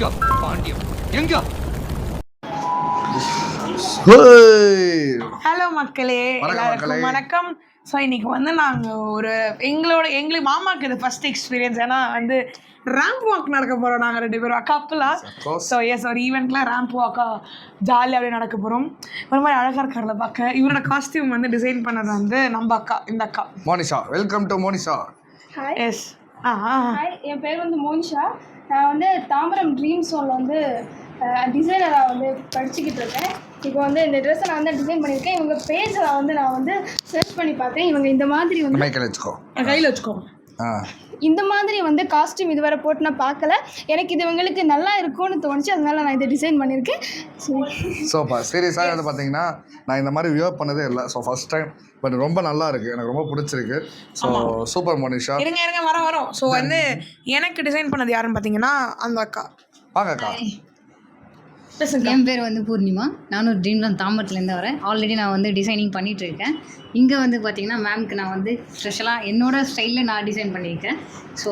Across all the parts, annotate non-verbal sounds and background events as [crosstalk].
எங்க பாண்டியம் எங்க? ஹலோ மக்களே எல்லாருக்கும். வணக்கம். ஸோ இன்னைக்கு வந்து நாங்கள் ஒரு எங்களோட எங்களுக்கு மாமாக்கு இது ஃபர்ஸ்ட் எக்ஸ்பீரியன்ஸ் ஏன்னா வந்து ரேம்ப் வாக் நடக்க போகிறோம் நாங்கள் ரெண்டு பேரும் கப்பலா course. ஸோ எஸ் ஒரு ஈவெண்ட்டில் ரேம்ப் வாக்கா ஜாலியாக அப்படியே நடக்க போகிறோம் ஒரு மாதிரி அழகாக இருக்கார்ல பார்க்க இவரோட காஸ்டியூம் வந்து டிசைன் பண்ணது வந்து நம்ம அக்கா இந்த அக்கா. Monisha. Welcome to Monisha. Hi yes ஆ ஆ. ஹாய் என் பேர் வந்து மோனிஷா. நான் வந்து தாம்பரம் ட்ரீம் ஸோனில் வந்து டிசைனராக வந்து படிச்சுக்கிட்டு இருக்கேன். இப்போ வந்து இந்த ட்ரெஸ்ஸை நான் வந்து டிசைன் பண்ணியிருக்கேன். இவங்க பேஜில் வந்து நான் வந்து சர்ச் பண்ணி பார்த்தேன். இவங்க இந்த மாதிரி வந்து மைக்கேல் வச்சுக்கோ. கையில் வச்சுக்கோங்க. ஆ. இந்த மாதிரி வந்து காஸ்டியூம் இதுவரை போட்டு நான் பார்க்கல. எனக்கு இது இவங்களுக்கு நல்லா இருக்கும்னு தோணுச்சு. அதனால நான் இதை டிசைன் பண்ணியிருக்கேன். சோப்பா சீரியஸாக வந்து பார்த்தீங்கன்னா நான் இந்த மாதிரி வியர் பண்ணதே இல்லை. ஸோ ஃபர்ஸ்ட் டைம் பட் ரொம்ப நல்லா இருக்கு. எனக்கு ரொம்ப பிடிச்சிருக்கு. So super Monisha. இருங்க இருங்க. வரோம் வரோம். ஸோ வந்து எனக்கு டிசைன் பண்ணது யாருன்னு பார்த்தீங்கன்னா அந்த அக்கா. வாங்கக்கா பேசுங்க என் பேர் வந்து பூர்ணிமா. நானும் ட்ரீம்லாம் தாம்பரத்துலேருந்து வரேன். ஆல்ரெடி நான் வந்து டிசைனிங் பண்ணிட்டு இருக்கேன் இங்கே வந்து பார்த்தீங்கன்னா மேம்க்கு நான் வந்து ஸ்பெஷலாக என்னோட ஸ்டைலில் நான் டிசைன் பண்ணியிருக்கேன். ஸோ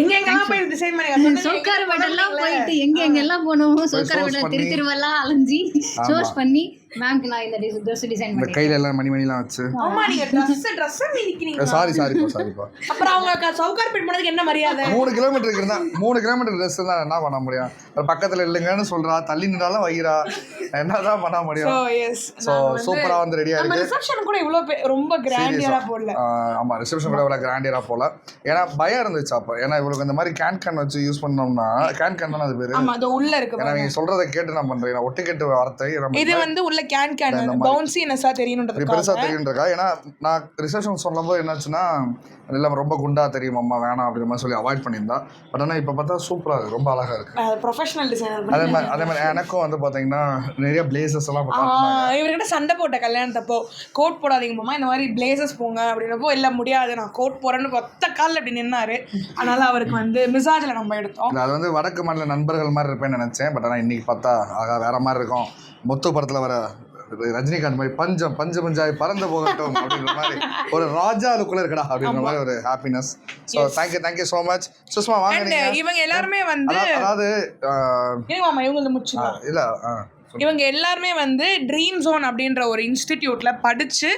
எங்க எங்கெல்லாம் போய் டிசைன் பண்ணி சோக்கார் பட்டெல்லாம் போயிட்டு எங்கே எங்கெல்லாம் போனோமோ சோக்கார் பண்ணி. திரு திருவெல்லாம் அலைஞ்சி சோர்ஸ் பண்ணி மேம்க்கு நான் இந்த ட்ரெஸ் டிசைன் இந்த பண்ணி கையில எல்லாம் மணி மணிலாம் வச்சு. ஆமா நீங்க ட்ரெஸ் ட்ரெஸ் நிக்கிறீங்க சாரி சாரிப்பா சாரிப்பா அப்புறம் அவங்க க- சவுகார் பெட் பண்ணதுக்கு என்ன மரியாதை? மூணு கிலோமீட்டருக்கு இருந்தா மூணு கிலோமீட்டர் ட்ரெஸ் தான் என்ன பண்ண முடியும்? பக்கத்துல இல்லைங்கன்னு சொல்றா தள்ளி நின்றாலும் வைகிறா என்னதான் பண்ண முடியும்? எஸ் ஸோ சூப்பரா வந்து ரெடியா நம்ம இருக்கு ரிசப்ஷன் கூட இவ்வளோ பே- ரொம்ப கிராண்டியரா போடல. ஆஹ் ஆமா ரிசப்ஷன் கூட இவ்வளோ கிராண்டியரா போல ஏன்னா பயம் இருந்துச்சு அப்போ. ஏன்னா இவளுக்கு இந்த மாதிரி கேன் கேன் வச்சு யூஸ் பண்ணோம்னா கேன் கேன் தானே அது பேரு? ஆமா அது உள்ள இருக்கு ஏன்னா பாருங்க. நீங்க சொல்றதை கேட்டு நான் பண்றேன். நான் ஒட்டு கேட்டு வார்த்தை இது வந்து உள்ள கேன் கேன் இந்த மாதிரி. பவுன்சி நெசா இப்படி பெருசா தெரியணுன்றதுக்காக தெரியுன்றக்கா ஏன்னா நான் ரிசப்ஷன் சொல்லும்போது என்னாச்சுன்னா எல்லாம் ரொம்ப குண்டா தெரியும் அம்மா வேணாம் அப்படின்ற மாதிரி சொல்லி அவாய்ட் பண்ணியிருந்தா. பட் ஆனால் இப்போ பார்த்தா சூப்பரா இருக்கு ரொம்ப அழகா இருக்கு. ப்ரொஃபஷனல் டிசைனர் அதே மாதிரி அதே மாதிரி எனக்கும் வந்து பாத்தீங்கன்னா நிறைய பிளேசஸ் எல்லாம். இவர்கிட்ட சண்டை போட்ட கல்யாணத்தப்போ கோட் போடாதீங்க மாமா இந்த மாதிரி பிளேசஸ் போங்க அப்படின்னப்போ இல்லை முடியாது நான் கோட் போறேன்னு ஒத்த காலில் அப்படி நின்னாரு. அதனால அவருக்கு வந்து மிசாஜில் நம்ம எடுத்தோம். அது வந்து வடக்கு மாநில நண்பர்கள் மாதிரி இருப்பேன்னு நினைச்சேன் பட் ஆனால் இன்னைக்கு பார்த்தா ஆகா வேற மாதிரி இருக்கும். முத்து படத்துல வர ரஜினிகாந்த் மாதிரி பஞ்சம் பஞ்ச பஞ்சாய் பறந்து போகட்டும் அப்படின்ற மாதிரி ஒரு ராஜா லுக்குள்ள இருக்கடா அப்படின்ற மாதிரி ஒரு happiness so thank you thank you so much Sushma வாங்க இவங்க எல்லாருமே வந்து அதாவது- இல்ல இவங்க எல்லாருமே வந்து ட்ரீம் ஜோன் அப்படின்ற ஒரு இன்ஸ்டிடியூட்டில் படித்து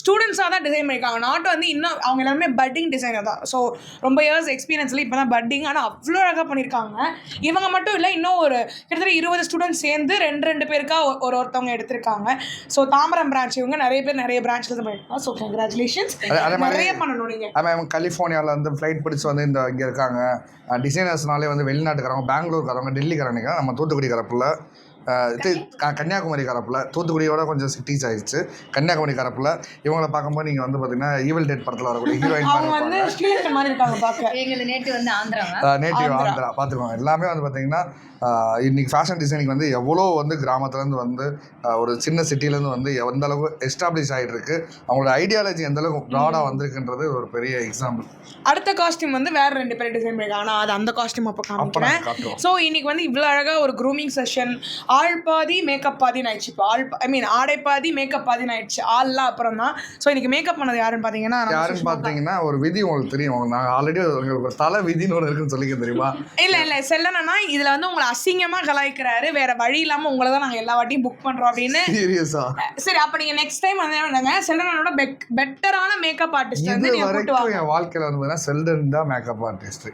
ஸ்டூடெண்ட்ஸாக தான் டிசைன் பண்ணியிருக்காங்க. நாட் வந்து இன்னும் அவங்க எல்லாருமே பட்டிங் டிசைனர் தான். ஸோ ரொம்ப இயர்ஸ் எக்ஸ்பீரியன்ஸில் இப்போ தான் பட்டிங் ஆனால் அவ்வளோ அழகாக பண்ணியிருக்காங்க. இவங்க மட்டும் இல்லை இன்னும் ஒரு கிட்டத்தட்ட இருபது ஸ்டூடெண்ட்ஸ் சேர்ந்து ரெண்டு ரெண்டு பேருக்கா ஒரு- ஒரு ஒருத்தவங்க எடுத்திருக்காங்க. ஸோ தாம்பரம் பிரான்ச் இவங்க நிறைய பேர் நிறைய பிரான்ச்சில் தான் பண்ணியிருக்காங்க. ஸோ கங்க்ராச்சுலேஷன்ஸ் நிறைய பண்ணணும் நீங்கள் கலிஃபோர்னியாவில் வந்து ஃப்ளைட் பிடிச்சி வந்து இந்த இங்கே இருக்காங்க. டிசைனர்ஸ்னாலே வந்து வெளிநாட்டுக்காரங்க பெங்களூர்காரங்க டெல்லிக்காரங்க நம்ம தூத்துக்குடி கரப்பில் இது க- கன்னியாகுமரி கரப்பில் தூத்துக்குடியோட கொஞ்சம் சிட்டிஸ் ஆயிடுச்சு. கன்னியாகுமரி கரப்பில் இவங்களை பார்க்கும்போது நீங்கள் வந்து பார்த்தீங்கன்னா ஈவில் டேட் படத்தில் வரக்கூடிய ஹீரோயின் அவங்க வந்து ஸ்ரீலங்கன் மாதிரி இருக்காங்க பார்க்க எங்களது நேற்று வந்து ஆந்திராவா நேட்டிவ் ஆந்திரா. பார்த்துக்கோங்க எல்லாமே வந்து பார்த்தீங்கன்னா ஆஹ் இன்னைக்கு ஃபேஷன் டிசைனிங் வந்து எவ்வளோ வந்து கிராமத்துலேருந்து வந்து ஒரு சின்ன சிட்டிலேருந்து வந்து எந்த அளவுக்கு எஸ்டாப்ளிஷ் ஆகிட்டு இருக்கு அவங்களோட ஐடியாலஜி எந்த அளவுக்கு ப்ராடாக வந்திருக்குன்றது ஒரு பெரிய எக்ஸாம்பிள் அடுத்த காஸ்டியூம் வந்து வேற ரெண்டு பேர் டிசைன் பண்ணிருக்காங்க நான் அது அந்த காஸ்டியூம் அப்போ காமிக்கிறேன். ஸோ இன்னைக்கு வந்து இவ்வளோ அழகாக ஒரு க்ரூமிங் செஷன் ஆள் பாதி மேக்கப் பாதின்னு ஆயிடுச்சு இப்போ ஆள் ஐ மீன் ஆடை பாதி மேக்கப் பாதின்னு ஆயிடுச்சு ஆள்லாம் அப்புறம் தான் ஸோ இன்னைக்கு மேக்கப் பண்ணது யாருன்னு பார்த்தீங்கன்னா யாருன்னு. பார்த்தீங்கன்னா ஒரு விதி உங்களுக்கு தெரியும். நான் ஆல்ரெடி உங்களுக்கு ஒரு தலை விதின்னு ஒன்று இருக்குன்னு சொல்லிக்க தெரியுமா? இல்ல இல்ல செல்லனா இதுல வந்து உங்களை அசிங்கமா கலாய்க்கிறாரு. வேற வழி இல்லாம உங்களை தான் நாங்க எல்லா வாட்டியும் புக் பண்றோம் அப்படின்னு. சீரியஸா சரி அப்ப நீங்க நெக்ஸ்ட் டைம் வந்து என்ன பண்ணுங்க? செல்லனோட பெட்டரான மேக்கப் ஆர்டிஸ்ட் வந்து என் வாழ்க்கையில் வந்து பார்த்தீங்கன்னா செல்டன் தான் மேக்கப் ஆர்டிஸ்ட்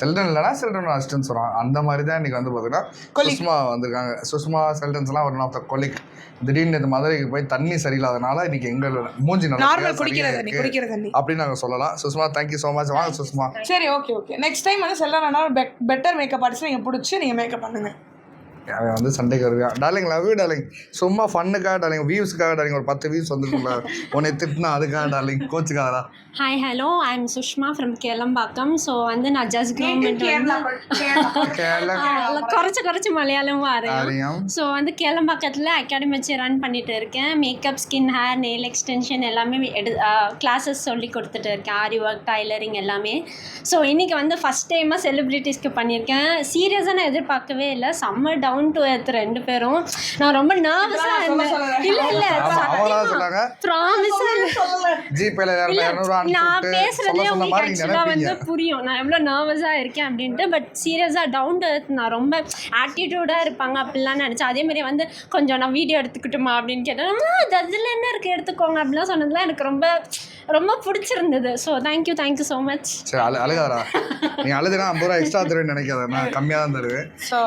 செல்டன் இல்லைனா செல்டன் அசிஸ்டன்ட் சொல்கிறாங்க அந்த மாதிரி தான் இன்னைக்கு வந்து பார்த்தீங்கன்னா சுஷ்மா வந்திருக்காங்க. சுஷ்மா செல்டன்ஸ்லாம் ஒரு நாள் கொலிக். திடீர்னு இந்த மதுரைக்கு போய் தண்ணி சரியில்லாதனால இன்னைக்கு எங்க மூஞ்சி நல்லா அப்படின்னு நாங்கள் சொல்லலாம். சுஷ்மா தேங்க்யூ ஸோ மச் வாங்க சுஷ்மா. சரி ஓகே ஓகே நெக்ஸ்ட் டைம் வந்து செல்லனா பெட்டர் மேக்கப் ஆர்டிஸ்ட் நீங்க பிடிச்சி நீங்க மேக்கப் பண்ணுங்க. அவன் வந்து சண்டைக்கு வருவான். டார்லிங் லவ் யூ டார்லிங் சும்மா ஃபன்னுக்காக டார்லிங் வியூஸ்க்காக டார்லிங் ஒரு பத்து வியூஸ் வந்துருக்கும்ல. உன்னை திட்டினா அதுக்காக darling கோச்சுக்காதா hi hello I am Sushma from Kelambakkam so வந்து நான் ஜஸ்ட் கவர்மெண்ட் வந்து குறைச்சி குறைச்சி மலையாளம் வரேன் காரியம் ஸோ வந்து கேளம்பாக்கத்தில் அகாடமி வச்சு ரன் பண்ணிட்டு இருக்கேன். Makeup skin hair nail extension எல்லாமே எடு கிளாஸஸ் சொல்லி கொடுத்துட்டு இருக்கேன். ஆரி ஒர்க் டைலரிங் எல்லாமே. ஸோ இன்றைக்கி வந்து ஃபஸ்ட் டைமாக செலிப்ரிட்டிஸ்க்கு பண்ணியிருக்கேன். சீரியஸாக நான் எதிர்பார்க்கவே இல்லை. செம்ம டவுன் டவுன் டு எர்த் ரெண்டு பேரும். நான் ரொம்ப நர்வஸாக இருந்தேன். இல்லை இல்லை ஜிபேல இரநூறுவா நான் பேசுறதே உங்களுக்கு வந்து புரியும். நான் எவ்வளோ நர்வஸாக இருக்கேன் அப்படின்ட்டு பட் சீரியஸாக டவுன் டு எர்த் நான் ரொம்ப ஆட்டிடியூடாக இருப்பாங்க அப்படிலாம் நினச்சேன் அதே மாதிரி வந்து கொஞ்சம் நான் வீடியோ எடுத்துக்கிட்டுமா அப்படின்னு கேட்டேன். அதில் என்ன இருக்குது எடுத்துக்கோங்க அப்படிலாம் சொன்னதுலாம் எனக்கு ரொம்ப ரொம்ப பிடிச்சிருந்தது. So thank you thank you so much சரி அழு அழுகாதரா நீ அழுதுனா ஐம்பது ரூபா எக்ஸ்ட்ரா தருவேன் நினைக்காத. நான் [laughs] கம்மியாக தான் தருவேன். ஸோ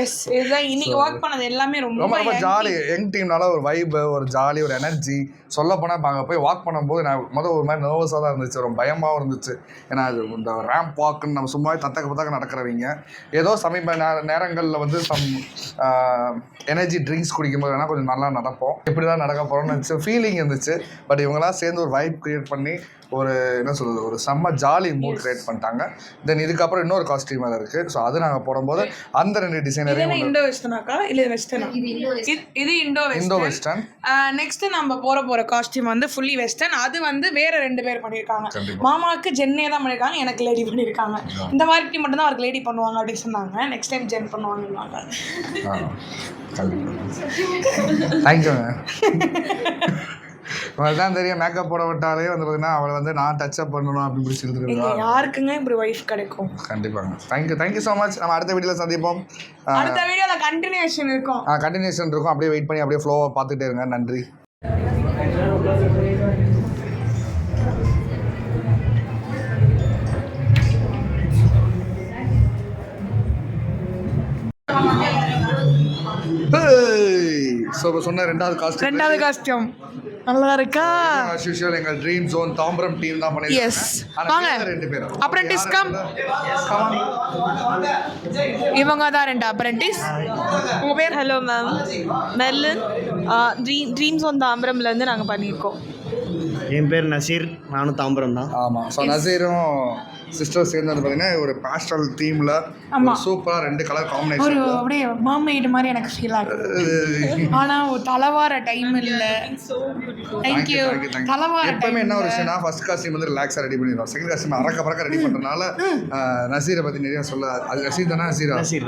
எஸ் இதுதான் இன்னைக்கு ஒர்க் பண்ணது எல்லாமே ரொம்ப ரொம்ப ரொம்ப ஜாலி யங் டீம்னால ஒரு வைப்பு ஒரு ஜாலி ஒரு எனர்ஜி சொல்ல போனால் இப்போ அங்கே போய் வாக் பண்ணும்போது நான் முதல் ஒரு மாதிரி நர்வஸாக தான் இருந்துச்சு. ரொம்ப பயமாகவும் இருந்துச்சு. ஏன்னா அது இந்த ரேம்ப் வாக்குன்னு நம்ம சும்மா தத்தக்க பத்தக்க நடக்கிறவங்க. ஏதோ சமீப நேர நேரங்களில் வந்து சம் எனர்ஜி ட்ரிங்க்ஸ் குடிக்கும்போது வேணால் கொஞ்சம் நல்லா நடப்போம். இப்படி தான் நடக்க போகிறோம்னு இருந்துச்சு ஃபீலிங் இருந்துச்சு. பட் இவங்களாம் சேர்ந்து ஒரு வைப் க்ரியேட் பண்ணி ஒரு என்ன சொல்கிறது ஒரு செம்ம ஜாலி மூட் க்ரியேட் பண்ணிட்டாங்க. தென் இதுக்கப்புறம் இன்னொரு காஸ்டியூம் வேறு இருக்குது ஸோ அது நாங்கள் போடும்போது அந்த ரெண்டு டிசைனரையும் இண்டோ வெஸ்டர்னாக்கா இல்லை வெஸ்டர்னா இது இண்டோ இந்தோ வெஸ்டர்ன் நெக்ஸ்ட் நம்ம போற போற காஸ்டியூம் வந்து ஃபுல்லி வெஸ்டர்ன் அது வந்து வேற ரெண்டு பேர் பண்ணியிருக்காங்க. மாமாவுக்கு ஜென்னே தான் பண்ணியிருக்காங்க எனக்கு லேடி பண்ணியிருக்காங்க. இந்த மாதிரி டீம் மட்டும் தான் அவருக்கு லேடி பண்ணுவாங்க அப்படின்னு சொன்னாங்க. நெக்ஸ்ட் டைம் ஜென் பண்ணுவாங்கன்னாங்க தேங்க்யூங்க உங்களுக்கு தான் தெரியும் மேக்கப் போட விட்டாலே வந்து பார்த்தீங்கன்னா அவளை வந்து நான் டச்சப் பண்ணணும் அப்படின்னு பிடிச்சி எடுத்துருக்கா யாருக்குங்க இப்படி ஒய்ஃப் கிடைக்கும்? கண்டிப்பாங்க. தேங்க்யூ தேங்க்யூ ஸோ மச் நம்ம அடுத்த வீடியோவில் சந்திப்போம். அடுத்த வீடியோல கண்டினியூஷன் இருக்கும். கண்டினியூஷன் இருக்கும். அப்படியே வெயிட் பண்ணி அப்படியே ஃப்ளோவை பார்த்துட்டே இருங்க. நன்றி. ஸோ இப்போ சொன்ன ரெண்டாவது காஸ்ட் ரெண்டாவது காஸ்டியூம் நல்லா இருக்கா? ஆஸ் யூஷுவல் எங்கள் ட்ரீம் ஜோன் தாம்பரம் டீம் தான் Yes. வாங்க. பண்ணிருக்காங்க ரெண்டு பேரும். come. come இவங்க தான் ரெண்டு. அப்ரெண்டிஸ் உங்க பேர்? Hello ma'am Merlin dream dreams on தாம்பரம்லேருந்து நாங்கள் பண்ணியிருக்கோம். என் பேர் நசீர். நானும் தாம்பரம் தான். ஆமாம் ஸோ நசீரும் சிஸ்டர் சேர்ந்து வந்து பார்த்தீங்கன்னா ஒரு பாஸ்டல் தீமில். சூப்பராக ரெண்டு கலர் ஒரு காம்பினேஷன் அப்படியே மர்மெய்டு மாதிரி எனக்கு ஃபீல் ஆகுது [laughs] ஆனா ஒரு தலைவார டைம் இல்ல. தேங்க்யூ தலைவார எப்பவுமே டைம் என்ன ஒரு விஷயம்னா ஃபர்ஸ்ட் காஸ்டியூம் வந்து ரிலாக்ஸாக ரெடி பண்ணிடுவோம். செகண்ட் காஸ்டியூம் அறக்க பறக்க ரெடி பண்ணுறதுனால நசீரை பற்றி நிறைய சொல்ல அது நசீர் தானே நசீரா? நசீர்,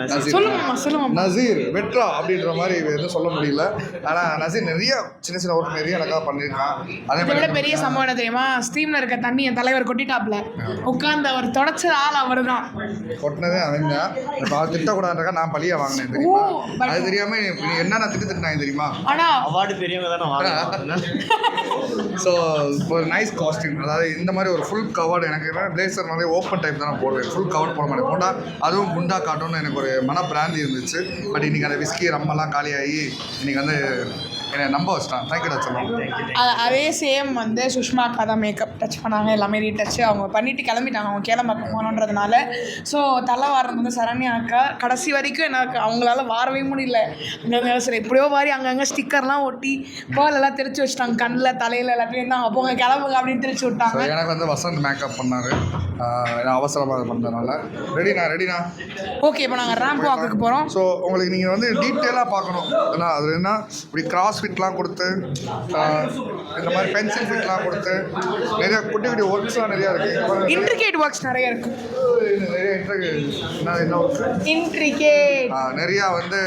நசீர். வெட்ரா அப்படின்ற மாதிரி எதுவும் சொல்ல முடியல. ஆனால் நசீர் நிறைய சின்ன சின்ன ஒர்க் நிறைய எனக்காக பண்ணியிருக்கான். அதே மாதிரி பெரிய சம்பவம் என்ன தெரியுமா? ஸ்ட்ரீம்ல இருக்க தண்ணி என் தலைவர் கொட்டிட்டாப்ல. உட்கார்ந்து அவர் தொடச்ச ஆள் அவர் தான் கொட்டினதே அவன் தான் இப்போ அவர் திட்டக்கூடாதுன்றக்கா நான் பழிய வாங்கினேன் தெரியுமா? அது தெரியாம நீ என்னென்ன திட்டு திட்டினாங்க தெரியுமா? ஆனா அவார்டு பெரியவங்க தானே ஸோ ஒரு நைஸ் காஸ்டியூம் அதாவது இந்த மாதிரி ஒரு ஃபுல் கவர்டு எனக்கு பிளேசர் மாதிரி ஓப்பன் டைப் தான் நான் போடுவேன். ஃபுல் கவர் போட மாட்டேன். போட்டா அதுவும் குண்டா காட்டும்னு எனக்கு ஒரு மன பிராந்தி இருந்துச்சு. பட் இன்னைக்கு அந்த விஸ்கி ரம்மெல்லாம் காலியாகி இன்னைக்கு வந்து என்னை நம்ப வச்சிட்டான். தேங்க்யூ சொல்லலாம் அ- அதே சேம் வந்து சுஷ்மா அக்கா தான் மேக்கப் டச் பண்ணாங்க எல்லாமே ரீடச் அவங்க பண்ணிட்டு கிளம்பிட்டாங்க. அவங்க கேளம்ப போகணுன்றதுனால. ஸோ தலை வாரம் வந்து சரண்யா அக்கா. கடைசி வரைக்கும் எனக்கு அவங்களால வாரவே முடியல. அங்கங்க சரி எப்படியோ வாரி அங்கங்கே ஸ்டிக்கர்லாம் ஒட்டி பால் எல்லாம் தெரிச்சு வச்சுட்டாங்க. கண்ணில் தலையில் எல்லாத்தையும் தான் போங்க கிளம்புங்க அப்படின்னு தெரிச்சு விட்டாங்க. எனக்கு வந்து வசந்த் மேக்கப் பண்ணார். அவசரமாக இது பண்ணதுனால ரெடிண்ணா ரெடிண்ணா ஓகே இப்போ நாங்கள் ரேம்ப் வாக்குக்கு போகிறோம் ஸோ உங்களுக்கு நீங்கள் வந்து டீட்டெயிலாக பார்க்கணும். ஏன்னா அது என்ன? இப்படி கிராஸ் ஃபிட்லாம் கொடுத்து இந்த மாதிரி பென்சில் ஃபிட்லாம் கொடுத்து நிறைய குட்டி குட்டி ஒர்க்ஸ்லாம் நிறையா இருக்குது இன்ட்ரிகேட் ஒர்க்ஸ் நிறைய இருக்கு. நிறைய inter- என்ன என்ன ஒர்க்ஸ் இன்ட்ரிகேட் நிறையா வந்து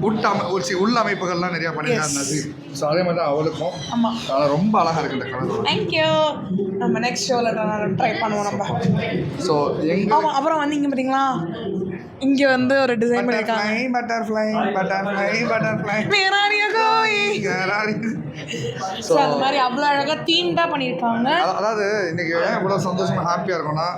உட் அமை ஒரு சி உள் அமைப்புகள்லாம் நிறையா பண்ணியிருக்காங்க நசீர். ஸோ அதே மாதிரி தான் அவளுக்கும். ஆமாம் அதனால் ரொம்ப அழகாக இருக்குது இந்த கலர் தேங்க்யூ நம்ம நெக்ஸ்ட் ஷோவில் ட்ரை பண்ணுவோம் நம்ம. ஸோ எங்கள் ஆமாம் அப்புறம் வந்து இங்கே பார்த்தீங்களா இங்கே வந்து ஒரு டிசைன் பண்ணியிருக்காங்க பட்டர்ஃப்ளை பட்டர்ஃப்ளை பட்டர்ஃப்ளை ஸோ அந்த மாதிரி அவ்வளோ அழகாக தீம்டாக பண்ணியிருக்காங்க. அத- அதாவது இன்னைக்கு ஏன் இவ்வளோ சந்தோஷமா ஹாப்பியாக இருக்கும்னா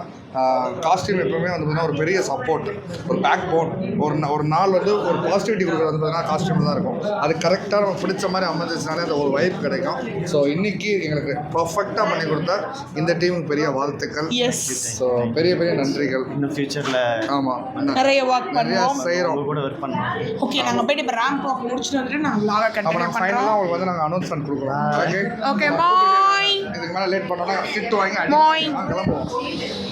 காஸ்டியூம் எப்பவுமே வந்து பார்த்தீங்கன்னா ஒரு பெரிய சப்போர்ட் ஒரு பேக் போன் ஒரு ஒரு நாள் வந்து ஒரு பாசிட்டிவிட்டி கொடுக்குறது வந்து பார்த்தீங்கன்னா காஸ்டியூம் தான் இருக்கும். அது கரெக்டாக நம்ம பிடிச்ச மாதிரி அமைஞ்சிச்சுனாலே அந்த ஒரு வைப் கிடைக்கும். ஸோ இன்னைக்கு எங்களுக்கு பர்ஃபெக்டாக பண்ணி கொடுத்த இந்த டீமுக்கு பெரிய வாழ்த்துக்கள். எஸ் ஸோ பெரிய பெரிய நன்றிகள். இன்னும் ஃபியூச்சரில் ஆமாம் நிறைய ஒர்க் நிறையா பண்ணுவோம் செய்கிறோம் கூட ஒர்க் பண்ணலாம் ஓகே நாங்கள் போயிட்டு இப்போ ரேம்ப் வாக் முடிச்சுட்டு வந்துட்டு நாங்கள் லாக நாங்கள் ஃபைனலாக உங்களுக்கு வந்து நாங்கள் அனௌன்ஸ்மெண்ட் கொடுக்குறோம் ஓகே ஓகே பாய் இதுக்கு மேலே லேட் பண்ணோம்னா திட்டு. வாங்கி கிளம்புவோம்.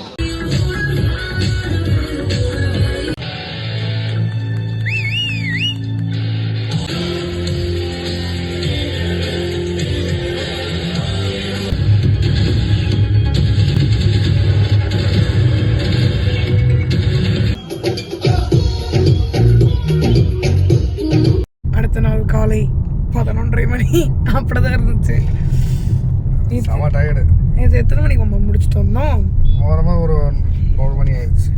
எத்தனை மணிக்கு நம்ம முடிச்சுட்டு வந்தோம்? ஓரமாக ஒரு ஒரு மணி ஆயிடுச்சு.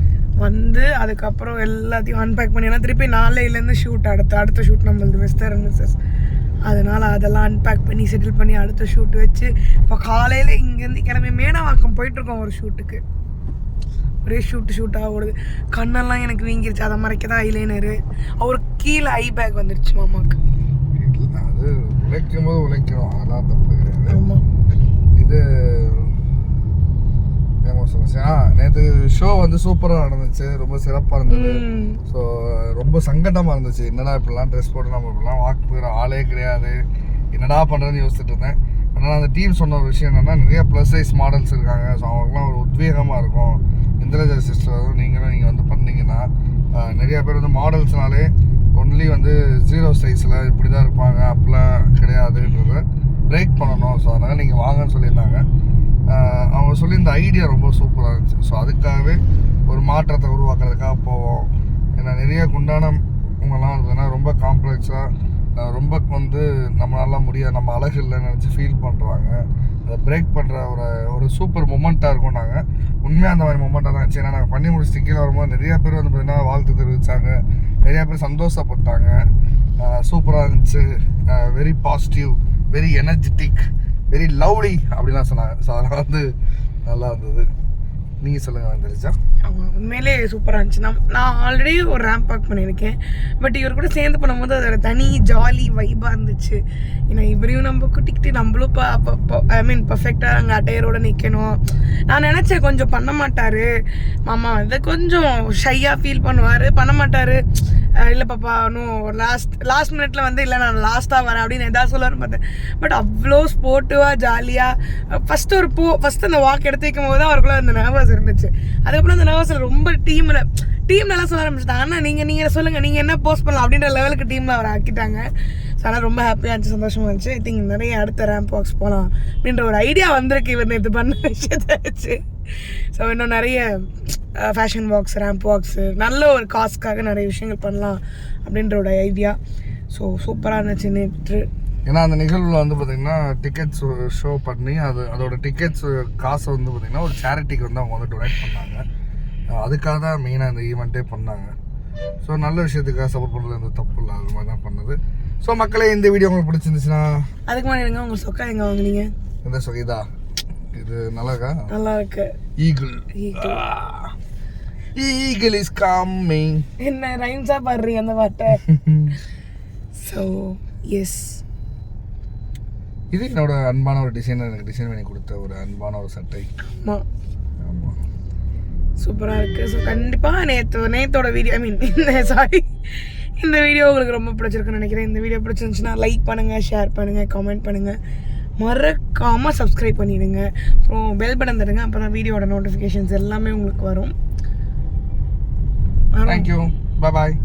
வந்து அதுக்கப்புறம் எல்லாத்தையும் அன்பேக் பண்ணி ஏன்னா திருப்பி நாளையிலேருந்து ஷூட் அடுத்த அடுத்த ஷூட் நம்மளது வெஸ்டர்ன் மிஸ்ஸஸ் அதனால் அதெல்லாம் அன்பேக் பண்ணி செட்டில் பண்ணி அடுத்த ஷூட் வச்சு இப்போ காலையில் இங்கேருந்து கிளம்பி மேனாவாக்கம் போயிட்டுருக்கோம் ஒரு ஷூட்டுக்கு ஒரே ஷூட்டு ஷூட்டாக ஓடுது கண்ணெல்லாம் எனக்கு வீங்கிருச்சு அதை மறைக்க தான் ஐலைனரு அவருக்கு கீழே ஐ பேக் வந்துருச்சு மாமாக்கு. அது உழைக்கும் போது உழைக்கணும் அதெல்லாம் தப்பு கிடையாது. ஆமாம் இது ஏமா சொல்லுச்சு ஆ நேற்று ஷோ வந்து சூப்பராக நடந்துச்சு. ரொம்ப சிறப்பாக இருந்தது. ஸோ ரொம்ப சங்கடமாக இருந்துச்சு. என்னடா இப்படிலாம் ட்ரெஸ் போட்டு நம்ம இப்படிலாம் வாக் போகிற ஆளே கிடையாது. என்னடா பண்ணுறதுன்னு யோசிச்சுட்டு இருந்தேன். ஆனால் அந்த டீம் சொன்ன ஒரு விஷயம் என்னென்னா நிறைய ப்ளஸ் சைஸ் மாடல்ஸ் இருக்காங்க. ஸோ அவங்களுக்குலாம் ஒரு உத்வேகமாக இருக்கும். இந்திரஜா சிஸ்டரும் நீங்களும் நீங்கள் வந்து பண்ணீங்கன்னா நிறைய பேர் வந்து மாடல்ஸ்னாலே ஒன்லி வந்து ஜீரோ சைஸில் இப்படி தான் இருப்பாங்க. அப்படிலாம் கிடையாதுன்றத பிரேக் பண்ணணும். ஸோ அதனால் நீங்கள் வாங்கன்னு சொல்லியிருந்தாங்க. அவங்க சொல்லியிருந்த ஐடியா ரொம்ப சூப்பராக இருந்துச்சு. ஸோ அதுக்காகவே ஒரு மாற்றத்தை உருவாக்குறதுக்காக போவோம். ஏன்னா நிறைய குண்டான இவங்கெல்லாம் இருந்ததுன்னா ரொம்ப காம்ப்ளெக்ஸாக ரொம்ப வந்து நம்மளால முடியாது நம்ம அழகு இல்லைன்னு நினச்சி ஃபீல் பண்ணுறாங்க அதை பிரேக் பண்ணுற ஒரு ஒரு சூப்பர் மூமெண்ட்டாக இருக்கும் நாங்கள் உண்மையாக அந்த மாதிரி மூமெண்ட்டாக தான் இருந்துச்சு. ஏன்னா நாங்கள் பண்ணி முடிச்சுட்டு கீழே வரும்போது நிறையா பேர் வந்து பார்த்தீங்கன்னா வாழ்த்து தெரிவித்தாங்க நிறையா பேர் சந்தோஷப்பட்டாங்க. சூப்பராக இருந்துச்சு. Very positive very energetic very lovely அப்படிலாம் சொன்னாங்க. ஸோ அதெல்லாம் வந்து நல்லா இருந்தது. நீங்கள் சொல்லுங்கள் வந்துருச்சா ஆமாம் உண்மையிலே சூப்பராக இருந்துச்சு. நான் நான் ஆல்ரெடி ஒரு ரேம்ப் வாக் பண்ணியிருக்கேன். பட் இவர் கூட சேர்ந்து பண்ணும்போது அதோட தனி ஜாலி வைபாக இருந்துச்சு. ஏன்னா இவரையும் நம்ம குட்டிக்கிட்டு நம்மளும் ஐ மீன் பர்ஃபெக்டாக அங்கே அட்டையரோட நிற்கணும் நான் நினச்சேன் கொஞ்சம் பண்ண மாட்டார். மாமா வந்து கொஞ்சம் ஷையாக ஃபீல் பண்ணுவார். பண்ண மாட்டார். இல்லை பாப்பா இன்னும் லாஸ்ட் லாஸ்ட் மினிட்ல வந்து இல்லை நான் லாஸ்ட்டாக வரேன் அப்படின்னு எதாவது சொல்ல பார்த்தேன். பட் அவ்வளோ ஸ்போர்ட்டிவாக ஜாலியாக ஃபஸ்ட்டு ஒரு பூ ஃபஸ்ட்டு அந்த வாக் எடுத்து வைக்கும் போது தான் அவருக்குள்ள அந்த நர்வஸ் இருந்துச்சு. அதுக்கப்புறம் அந்த நர்வஸில் ரொம்ப டீமில் டீம்லலாம் சொல்ல ஆரம்பிச்சிட்டாங்க. ஆனால் நீங்கள் நீங்கள் சொல்லுங்கள் நீங்கள் என்ன போஸ்ட் பண்ணலாம்? அப்படின்ற லெவலுக்கு டீமில் அவர் ஆக்கிட்டாங்க. ஸோ ஆனால் ரொம்ப ஹாப்பியாக இருந்துச்சு சந்தோஷமாக இருந்துச்சு. ஐ திங்க் நிறைய அடுத்த ரேம்ப் வாக்ஸ் போகலாம் அப்படின்ற ஒரு ஐடியா வந்திருக்கு இவர் இது பண்ண விஷயத்த வச்சு. ஸோ இன்னும் நிறைய ஃபேஷன் வாக்ஸ் ரேம்ப் வாக்ஸு நல்ல ஒரு காஸ்க்காக நிறைய விஷயங்கள் பண்ணலாம் அப்படின்ற ஒரு ஐடியா ஸோ சூப்பராக இருந்துச்சு நேற்று. ஏன்னா அந்த நிகழ்வில் வந்து பார்த்தீங்கன்னா டிக்கெட்ஸ் ஷோ பண்ணி அது அதோட டிக்கெட்ஸ் காசை வந்து பார்த்தீங்கன்னா ஒரு சேரிட்டிக்கு வந்து அவங்க வந்து டொனேட் பண்ணாங்க. அதுக்காக தான் மெயினாக இந்த ஈவெண்ட்டே பண்ணாங்க. ஸோ நல்ல விஷயத்துக்காக சப்போர்ட் பண்ணுறது எந்த தப்பு இல்லை அது மாதிரி தான் பண்ணது. ஸோ மக்களே இந்த வீடியோ உங்களுக்கு பிடிச்சிருந்துச்சுன்னா அதுக்கு முன்னாடி இருங்க உங்கள் சொக்கா எங்கே வாங்குனீங்க? எந்த சொகைதா இது நல்லா இருக்கா நல்லா இருக்கு ஈகிள் ஈகிள் இஸ் கம்மிங் என்ன ரைம்ஸாக பாடுறீங்க அந்த பாட்டை? [laughs] ஸோ எஸ் இது என்னோட அன்பான ஒரு டிசைனர் எனக்கு டிசைன் பண்ணி கொடுத்த ஒரு அன்பான ஒரு சட்டை. ஆமாம் ஆமாம் சூப்பராக இருக்குது ஸோ கண்டிப்பாக நேற்று நேத்தோட வீடியோ ஐ மீன் இந்த சாரி இந்த வீடியோ உங்களுக்கு ரொம்ப பிடிச்சிருக்குன்னு நினைக்கிறேன். இந்த வீடியோ பிடிச்சிருந்துச்சுன்னா லைக் பண்ணுங்கள் ஷேர் பண்ணுங்கள் கமெண்ட் பண்ணுங்கள் மறக்காமல் சப்ஸ்கிரைப் பண்ணிடுங்க. அப்புறம் பெல் பட்டன் தருங்க அப்போ தான் வீடியோட நோட்டிஃபிகேஷன்ஸ் எல்லாமே உங்களுக்கு வரும். தேங்க்யூ பாய் பாய்